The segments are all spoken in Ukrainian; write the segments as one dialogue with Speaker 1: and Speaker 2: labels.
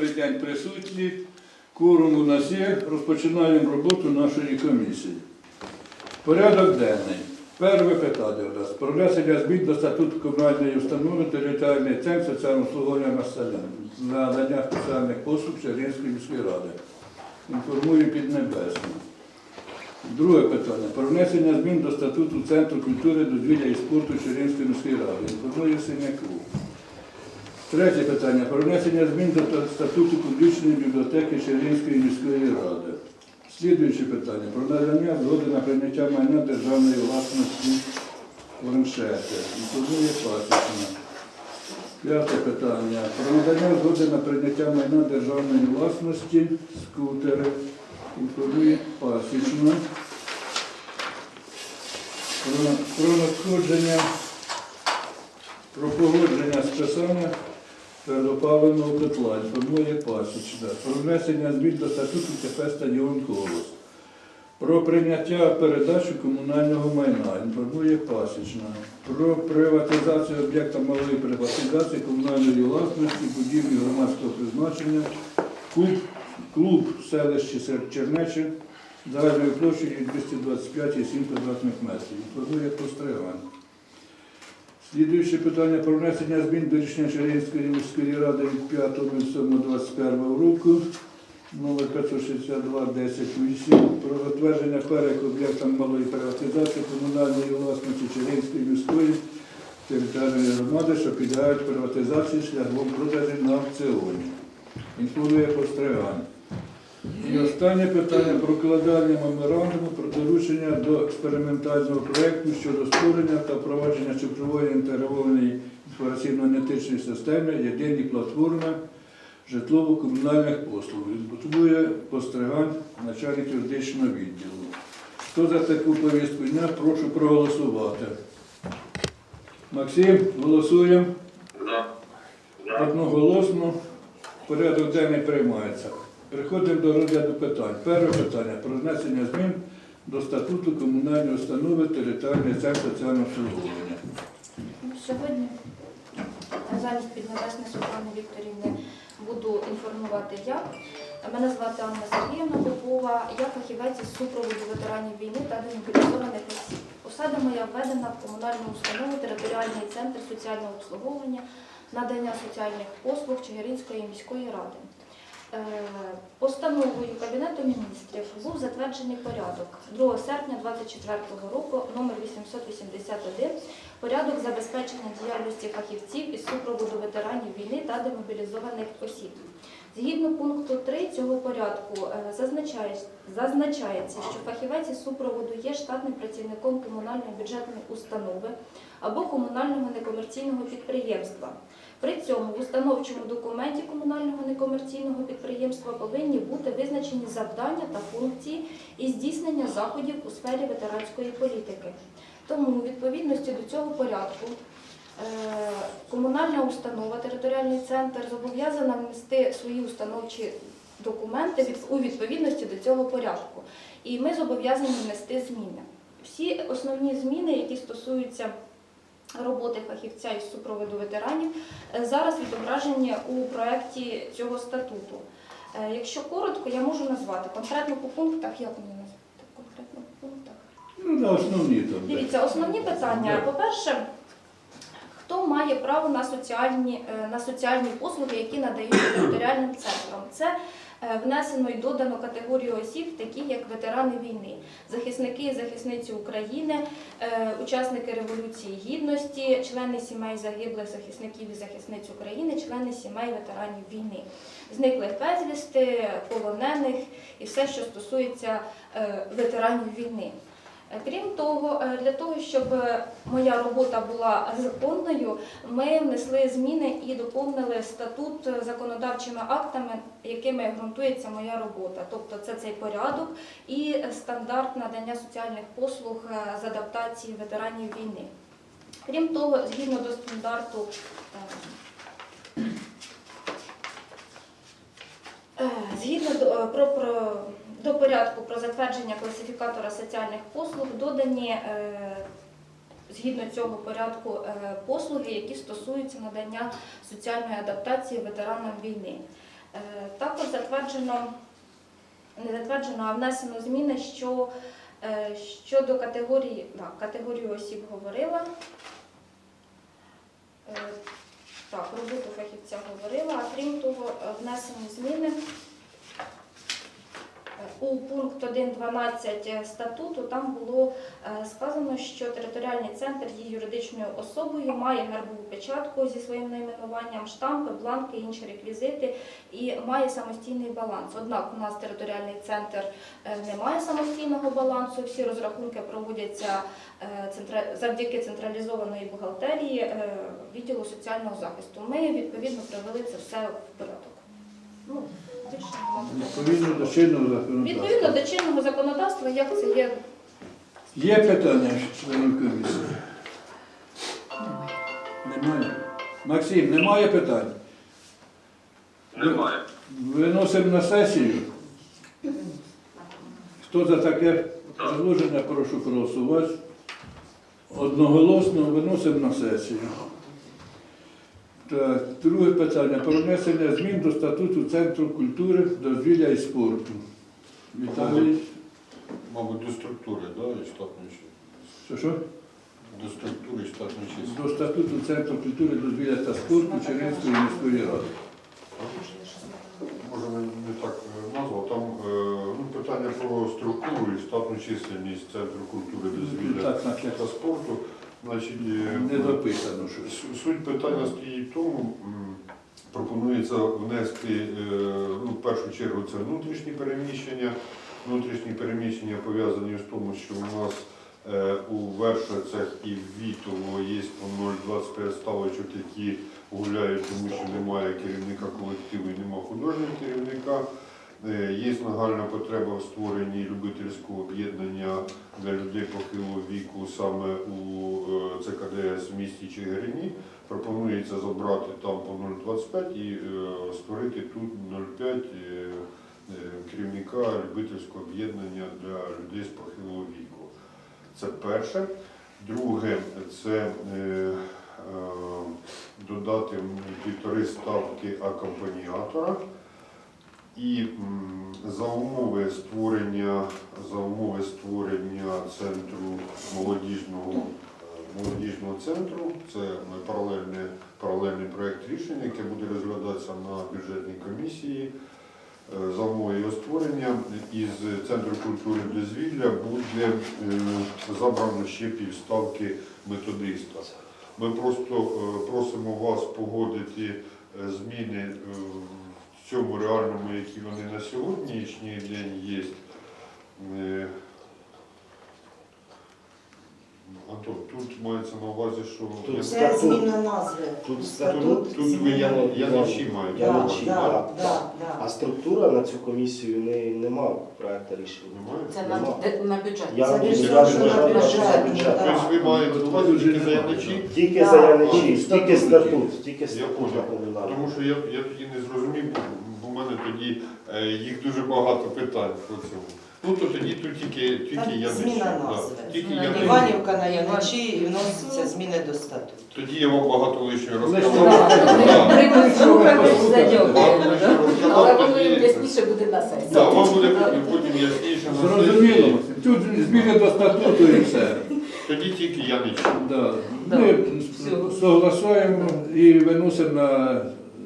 Speaker 1: добрий день присутні. Курум у нас є. Розпочинаємо роботу нашої комісії. Порядок денний. Перше питання у нас про внесення змін до статуту комунальної установи територіальний центр соціального обслуговування населення надання спеціальних послуг Чернівської міської ради. Інформую Піднебесну. Друге питання. Про внесення змін до статуту Центру культури, дозвілля і спорту Чернівської міської ради. Інформує Синяку. Третє питання. Про внесення змін до статуту публічної бібліотеки Чернівської міської ради. Слідуюче питання. Про надання згоди на прийняття майна державної власності планшети. Інформує Пасічна. П'яте питання. Про надання згоди на прийняття майна державної власності скутери. Інформує Пасічна. Про, про надходження, про погодження списання твердопаливного котла. Інформує Пасічна. Про внесення змін до статуту ТП «Стадіон Колос». Про прийняття передачу комунального майна. Інформує Пасічна. Про приватизацію об'єкта малої приватизації комунальної власності, будівлі громадського призначення, клуб, клуб селищі Чернечі загальною площею 225,7 квадратних метрів. Інформує Постриган. Слідуюче питання про внесення змін до рішення Чернігівської міської ради від 5.07.21 року номер 562-10-8 про затвердження переліку об'єктам малої приватизації комунальної власності Чернігівської міської територіальної громади, що підлягають приватизації шляхом продажу на аукціоні. Інформує Постриган. І останнє питання про укладання меморандуму про доручення до експериментального проєкту щодо створення та впровадження цифрової інтегрованої інформаційно-аналітичної системи єдині платформи житлово-комунальних послуг. Відбудує постригань начальник юридичного відділу. Хто за таку повістку дня, прошу проголосувати. Максим, голосуємо. Одноголосно порядок денний приймається. Переходимо до розгляду питань. Перше питання про внесення змін до статуту комунальної установи територіальний центр соціального обслуговування.
Speaker 2: Сьогодні замість піднебесної Світлани Вікторівни буду інформувати я. Мене звати Анна Сергіївна Попова, я фахівець із супроводу ветеранів війни та демобілізованих осіб. Посада моя введена в комунальну установу територіальний центр соціального обслуговування, надання соціальних послуг Чигиринської міської ради. Е, Постановою Кабінету міністрів був затверджений порядок 2 серпня 2024 року номер 881 порядок забезпечення діяльності фахівців із супроводу ветеранів війни та демобілізованих осіб. Згідно пункту 3 цього порядку е, зазначається, що фахівець із супроводу є штатним працівником комунальної бюджетної установи або комунального некомерційного підприємства. При цьому в установчому документі комунального некомерційного підприємства повинні бути визначені завдання та функції і здійснення заходів у сфері ветеранської політики. Тому у відповідності до цього порядку е, комунальна установа, територіальний центр зобов'язана внести свої установчі документи у відповідності до цього порядку. І ми зобов'язані внести зміни. Всі основні зміни, які стосуються роботи фахівця із супроводу ветеранів, е, зараз відображені у проєкті цього статуту. Е, Якщо коротко, я можу назвати конкретно по пунктах, як мені назвати конкретно по пунктах.
Speaker 1: Ну, на основні там.
Speaker 2: Дивіться, основні питання. По-перше, хто має право на соціальні, е, на соціальні послуги, які надаються територіальним центром? Це внесено і додано категорію осіб, такі як ветерани війни, захисники і захисниці України, е, учасники Революції Гідності, члени сімей загиблих захисників і захисниць України, члени сімей ветеранів війни, зниклих безвісти, полонених і все, що стосується е, ветеранів війни. Крім того, е, для того, щоб е, моя робота була законною, ми внесли зміни і доповнили статут е, законодавчими актами, якими ґрунтується моя робота. Тобто це цей порядок і стандарт надання соціальних послуг з адаптації ветеранів війни. Крім того, згідно до стандарту Згідно до, про, про, до порядку про затвердження класифікатора соціальних послуг додані е, згідно цього порядку е, послуги, які стосуються надання соціальної адаптації ветеранам війни. Е, також затверджено, не затверджено, а внесено зміни, що щодо категорії, так, категорію осіб говорила. Так, роботу фахівця говорила, а крім того, внесені зміни. У пункт 1.12 статуту там було е, сказано, що територіальний центр є юридичною особою, має гербову печатку зі своїм найменуванням, штампи, бланки, інші реквізити і має самостійний баланс. Однак у нас територіальний центр е, не має самостійного балансу. Всі розрахунки проводяться е, завдяки централізованої бухгалтерії відділу соціального захисту. Ми відповідно привели це все в порядок.
Speaker 1: Відповідно до чинного законодавства.
Speaker 2: Відповідно до чинного законодавства, як це є
Speaker 1: Є питання членів комісії? Немає. Максим, немає питань?
Speaker 3: Немає.
Speaker 1: Виносимо на сесію. Хто за таке предложення, прошу проголосувати. Одноголосно виносимо на сесію. Так, друге питання. Про внесення змін до статуту Центру культури, дозвілля і спорту. Віталій,
Speaker 3: Мабуть, до структури, да, і штатної
Speaker 1: що що?
Speaker 3: До структури штатної
Speaker 1: До статуту Центру культури, дозвілля та спорту Чернівської міської ради.
Speaker 3: Може, не, так е, назва. Там е, ну, питання про структуру і штатну чисельність Центру культури, дозвілля та спорту. Значить, е,
Speaker 1: не дописано щось.
Speaker 3: Суть питання стоїть в тому, пропонується внести, е, ну, в першу чергу, це внутрішні переміщення. Внутрішні переміщення пов'язані з тому, що у нас е, у Вершицях і в Вітово є по 0,25 ставочок, які гуляють, тому що немає керівника колективу і немає художнього керівника. Е, Є нагальна потреба в створенні любительського об'єднання для людей похилого віку саме у е, ЦКДС в місті Чигирині. Пропонується забрати там по 0,25 і е, створити тут 0,5 е, е, керівника любительського об'єднання для людей з похилого віку. Це перше. Друге, це додати півтори ставки акомпаніатора. І за умови створення за умови створення центру молодіжного е, молодіжного центру, це паралельний, паралельний проєкт рішення, яке буде розглядатися на бюджетній комісії. Е, За умови його створення із центру культури дозвілля буде е, забрано ще півставки методиста. Ми просто е, просимо вас погодити е, зміни е, в цьому реальному, які вони на сьогоднішній день є. Е, Антон, тут мається на увазі, що
Speaker 4: Тут
Speaker 3: я-
Speaker 5: Це
Speaker 4: Статут.
Speaker 5: зміна назви.
Speaker 4: Тут
Speaker 5: Статут,
Speaker 3: тут, тут ви
Speaker 5: зміна.
Speaker 3: я, яничі маєте.
Speaker 4: Я
Speaker 3: на
Speaker 4: не
Speaker 3: увазі,
Speaker 5: да,
Speaker 3: так?
Speaker 5: да, да.
Speaker 4: А структура на цю комісію не, нема проекту рішення.
Speaker 3: Немає?
Speaker 6: Це на, де- на бюджет.
Speaker 4: Я
Speaker 5: Це бюджет,
Speaker 4: я що це.
Speaker 3: Тобто ви маєте на увазі тільки за яничі?
Speaker 4: Тільки
Speaker 5: Да.
Speaker 4: за
Speaker 1: Статут.
Speaker 4: тільки статут, тільки
Speaker 3: Я
Speaker 4: статут.
Speaker 3: понял. Тому що я, я тоді не зрозумів, мене тоді е, їх дуже багато питань про цьому. Ну то тоді тут тільки, тільки
Speaker 5: Там
Speaker 3: яничі.
Speaker 5: зміна
Speaker 3: да.
Speaker 5: назви.
Speaker 3: Тільки.
Speaker 5: Іванівка на Яничі і вносяться зміни до статуту.
Speaker 3: Тоді я вам багато лишнього
Speaker 1: Лишнього
Speaker 3: розказав. Да. Багато лишнього розказав,
Speaker 6: Але
Speaker 3: тоді-
Speaker 6: буде на сесії.
Speaker 3: Да, вам буде потім ясніше на
Speaker 1: Зрозуміло.
Speaker 3: сесії.
Speaker 1: Тут зміни до статуту і все.
Speaker 3: Тоді тільки яничі.
Speaker 1: Да.
Speaker 6: Да.
Speaker 1: Ми согласуємо і виносимо на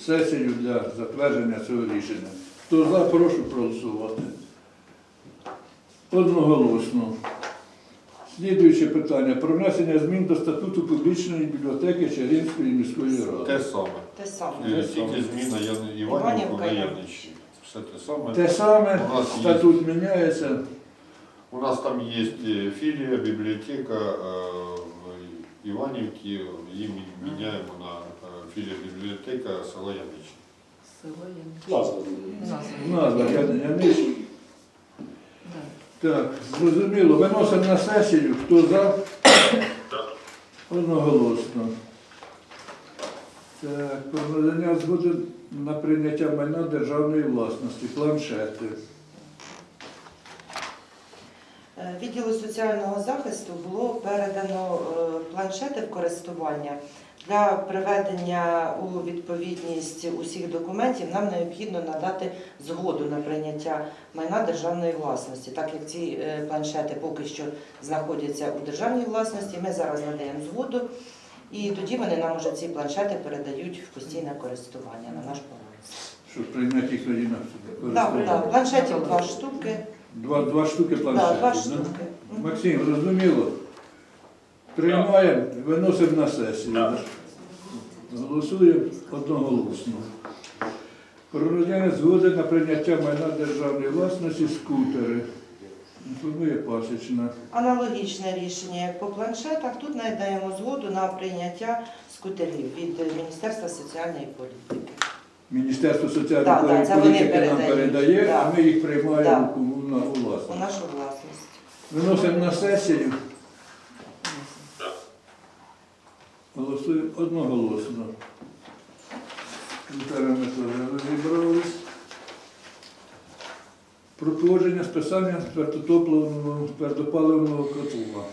Speaker 1: сесію для затвердження цього рішення. Хто за, прошу проголосувати. Одноголосно. Слідуюче питання про внесення змін до статуту публічної бібліотеки Чернівської міської
Speaker 3: Те
Speaker 1: ради.
Speaker 3: саме.
Speaker 5: Те саме.
Speaker 3: Е, Тільки зміна Яни- Іванівку
Speaker 5: Іванівка,
Speaker 3: на
Speaker 5: яничі.
Speaker 3: Все те саме.
Speaker 1: Те саме,
Speaker 3: У нас є-
Speaker 1: статут міняється.
Speaker 3: У нас там є е, філія, бібліотека е, в Іванівці, її мі- міняємо на філія бібліотека села Янич.
Speaker 6: Село я
Speaker 4: Назва.
Speaker 1: Назва Янич. Так, зрозуміло. Виносимо на сесію. Хто за? Одноголосно. Так, про надання згоди на прийняття майна державної власності, планшети.
Speaker 5: Е, Відділу соціального захисту було передано е, планшети в користування Для приведення у відповідність усіх документів нам необхідно надати згоду на прийняття майна державної власності. Так як ці е, планшети поки що знаходяться у державній власності, ми зараз надаємо згоду, і тоді вони нам уже ці планшети передають в постійне користування на наш баланс.
Speaker 1: Щоб прийняти їх тоді на
Speaker 5: Так,
Speaker 1: користування.
Speaker 5: так, планшетів два штуки.
Speaker 1: Два, два штуки планшетів.
Speaker 5: два штуки.
Speaker 1: Максим, зрозуміло? Приймаємо, виносимо на сесію. Да? Голосуємо одноголосно. Про згоди на прийняття майна державної власності скутери. Інформує Пасічна.
Speaker 5: Аналогічне рішення, як по планшетах, тут надаємо згоду на прийняття скутерів від Міністерства соціальної політики.
Speaker 1: Міністерство соціальної
Speaker 5: Да, да,
Speaker 1: політики нам передає,
Speaker 5: Да.
Speaker 1: а ми їх приймаємо
Speaker 5: Да.
Speaker 1: у комуна- у
Speaker 5: У нашу власність.
Speaker 1: Виносимо на сесію. Голосуємо одноголосно. Миколаївна, розібрались. Про погодження списання твердотопливного твердопаливного котла.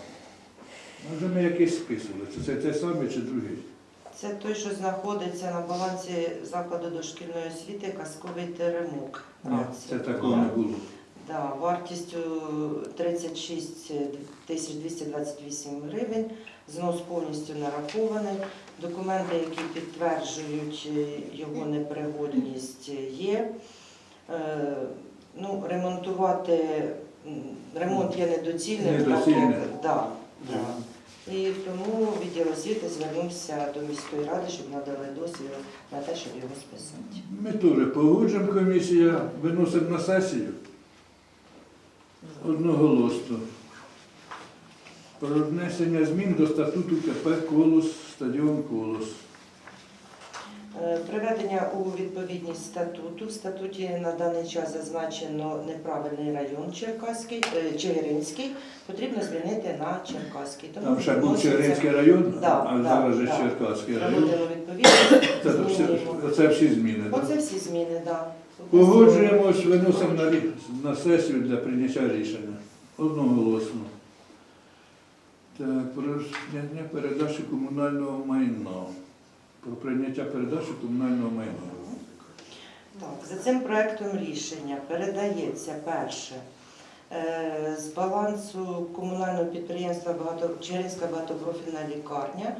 Speaker 1: Може ми якийсь списували? Чи це те саме, чи другий?
Speaker 5: Це той, що знаходиться на балансі закладу дошкільної освіти казковий теремок.
Speaker 1: Ні, це такого не було.
Speaker 5: Да, вартістю 36 тисяч 228 гривень. Знос повністю нарахований. Документи, які підтверджують е, його непригодність, є. Е, Ну, ремонтувати ремонт є недоцільним. так
Speaker 1: Недоцільним.
Speaker 5: як- да, да. І тому відділ освіти звернувся до міської ради, щоб надали дозвіл на те, щоб його списати.
Speaker 1: Ми теж погоджуємо комісія, виносимо на сесію. Одноголосно. Про внесення змін до статуту КП Колос, стадіон Колос.
Speaker 5: Е, Приведення у відповідність статуту. В статуті на даний час зазначено неправильний район Черкаський, е, Чигиринський. Потрібно змінити на Черкаський. Тому
Speaker 1: Там ще був Черинський район,
Speaker 5: Да,
Speaker 1: а
Speaker 5: да,
Speaker 1: зараз
Speaker 5: да.
Speaker 1: Черкаський район.
Speaker 5: Відповідність.
Speaker 1: Це, це всі зміни. так?
Speaker 5: Оце всі зміни, так.
Speaker 1: Погоджуємось, виносимо на, на сесію для прийняття рішення. Одноголосно. Так, про зняття передачі комунального майна. Про прийняття передачі комунального майна.
Speaker 5: Так, за цим проектом рішення передається перше е, з балансу комунального підприємства багато, багатопрофільна лікарня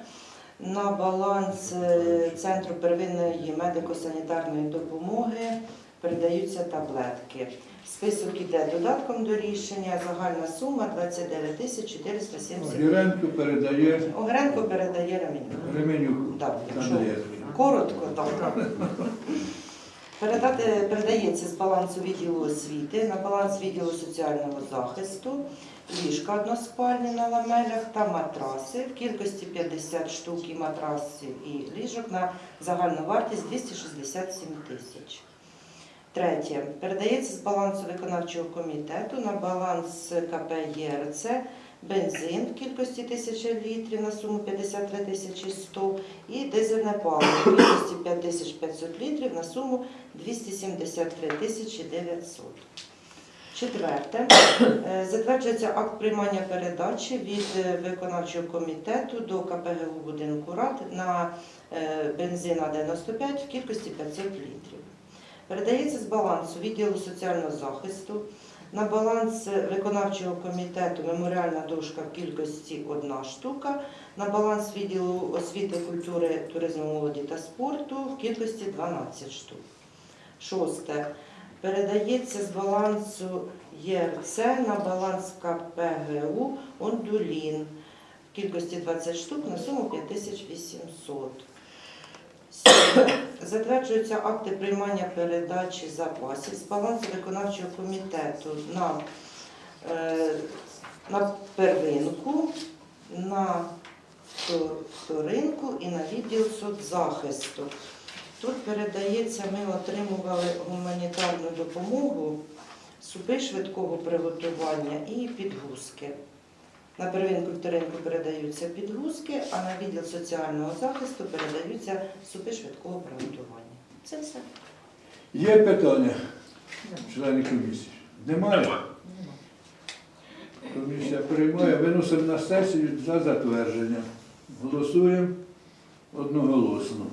Speaker 5: на баланс е, Центру первинної медико-санітарної допомоги передаються таблетки. Список іде додатком до рішення, загальна сума 29 тисяч 470.
Speaker 1: Гіренко передає
Speaker 5: Огренко передає Ременю.
Speaker 1: Ременюку.
Speaker 5: Так, якщо. Коротко, так. Передати, передається з балансу відділу освіти на баланс відділу соціального захисту, ліжка односпальні на ламелях та матраси в кількості 50 штук і матрасів і ліжок на загальну вартість 267 тисяч. Третє. Передається з балансу виконавчого комітету на баланс КП ЄРЦ бензин в кількості 1000 літрів на суму 53 тисячі 100 і дизельне паливо в кількості 5500 літрів на суму 273 тисячі 900. Четверте. Е, Затверджується акт приймання передачі від е, виконавчого комітету до КПГУ будинку рад на е, бензин А95 в кількості 500 літрів. Передається з балансу відділу соціального захисту на баланс виконавчого комітету меморіальна дошка в кількості одна штука, на баланс відділу освіти, культури, туризму, молоді та спорту в кількості 12 штук. Шосте. Передається з балансу ЄРЦ на баланс КПГУ Ондулін в кількості 20 штук на суму 5800. Затверджуються акти приймання передачі запасів з балансу виконавчого комітету на, е, на первинку, на вторинку і на відділ соцзахисту. Тут передається, ми отримували гуманітарну допомогу, супи швидкого приготування і підгузки. На первинку вторинку передаються підгузки, а на відділ соціального захисту передаються супи швидкого приготування. Це все.
Speaker 1: Є питання, члени комісії? Немає? Комісія приймає, виносимо на сесію за затвердження. Голосуємо Одноголосно.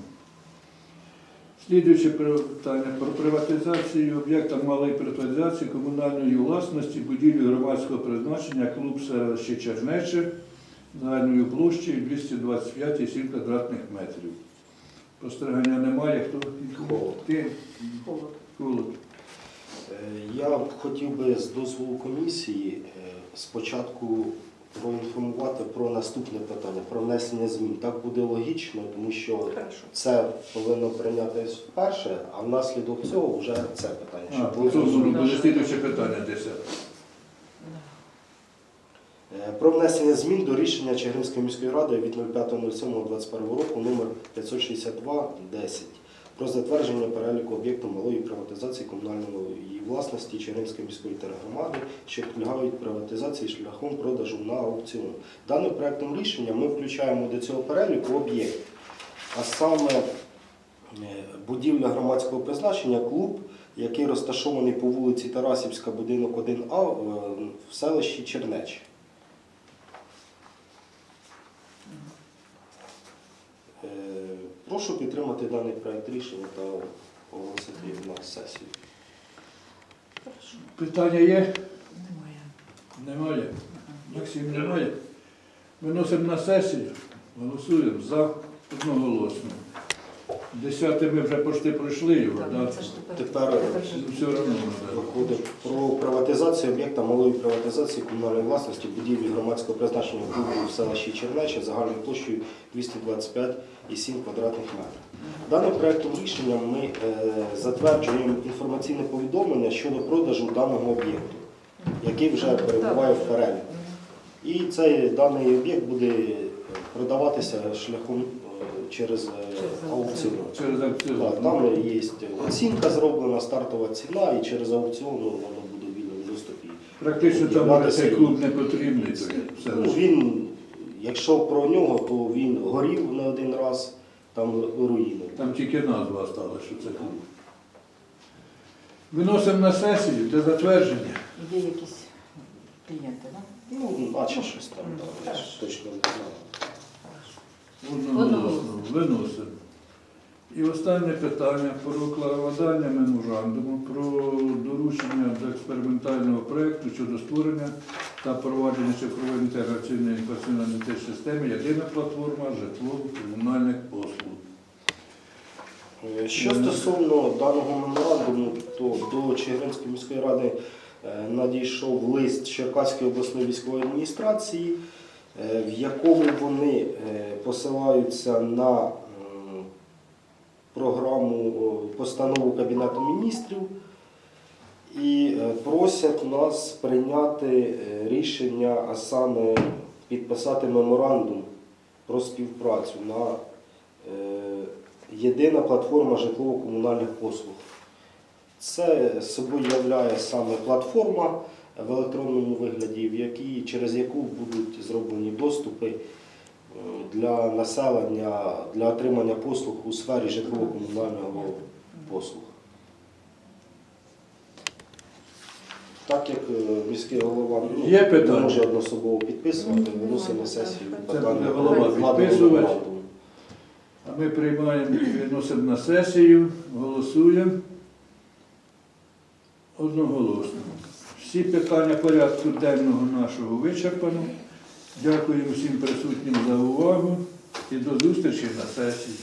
Speaker 1: Слідуюче питання про приватизацію об'єкта малої приватизації комунальної власності будівлі громадського призначення клуб селище Чернече загальною площею 225,7 квадратних метрів. Постереження немає. Хто?
Speaker 4: Холод.
Speaker 1: Ти?
Speaker 6: Холод.
Speaker 1: Холод.
Speaker 4: Е, Я б хотів би з дозволу комісії е, спочатку проінформувати про наступне питання, про внесення змін. Так буде логічно, тому що
Speaker 6: Хорошо.
Speaker 4: це повинно прийнятись вперше, а внаслідок цього вже це питання.
Speaker 1: А,
Speaker 4: щоб ви розуміли.
Speaker 1: буде слідуюче питання 10.
Speaker 4: Е, Про внесення змін до рішення Чигиринської міської ради від 05.07.21 року номер 562-10 про затвердження переліку об'єктів малої приватизації комунальної власності Чигиринської міської тергромади, що підлягають приватизації шляхом продажу на аукціон. Даним проектом рішення ми включаємо до цього переліку об'єкт, а саме е, будівля громадського призначення, клуб, який розташований по вулиці Тарасівська, будинок 1А е, в селищі Чернеч. Прошу підтримати даний проект рішення та оголосити його на сесію.
Speaker 1: Питання є?
Speaker 6: Немає.
Speaker 1: Немає. Максим, немає. Виносимо на сесію, голосуємо за одноголосно. Десяте ми вже почти пройшли його,
Speaker 6: Так,
Speaker 1: да?
Speaker 6: тепер.
Speaker 1: Ну, все одно.
Speaker 4: Виходить про приватизацію об'єкта малої приватизації комунальної власності будівлі громадського призначення клубу в селищі Чернече загальною площею 225,7 квадратних метрів. Даним проектом рішення ми е, затверджуємо інформаційне повідомлення щодо продажу даного об'єкту, який вже перебуває в переліку. І цей даний об'єкт буде продаватися шляхом е, через е,
Speaker 6: Через
Speaker 4: аукціон.
Speaker 1: Через аукціон.
Speaker 4: Так, там є оцінка зроблена, стартова ціна, і через аукціон воно буде в вільному доступі.
Speaker 1: Практично там цей клуб не потрібний. то все
Speaker 4: Ну, він, якщо про нього, то він горів не один раз, там руїни.
Speaker 1: Там тільки назва осталась, що це клуб. Виносимо на сесію для затвердження.
Speaker 6: Є якісь клієнти, так?
Speaker 4: Ну, наче щось там, так, я ж точно не знаю.
Speaker 1: Одноголосно. Виносимо. І останнє питання про укладання меморандуму про доручення до експериментального проєкту щодо створення та провадження цифрової інтеграційної інформаційної системи єдина платформа житлово-комунальних послуг.
Speaker 4: Е, Що стосовно даного меморандуму, то до Чигиринської міської ради е, надійшов лист Черкаської обласної військової адміністрації, в якому вони е, посилаються на програму постанову Кабінету міністрів і е, просять нас прийняти е, рішення, а саме підписати меморандум про співпрацю на е, єдина платформа житлово-комунальних послуг. Це собою являє саме платформа в електронному вигляді, в якій, через яку будуть зроблені доступи е, для населення для отримання послуг у сфері житлово-комунального послуг. Так як е, міський голова ну,
Speaker 1: Є
Speaker 4: не може одноособово підписувати, виносимо сесію питання
Speaker 1: голова підписувати. А ми приймаємо і виносимо на сесію, голосуємо одноголосно. Всі питання порядку денного нашого вичерпано. Дякую всім присутнім за увагу і до зустрічі на сесії.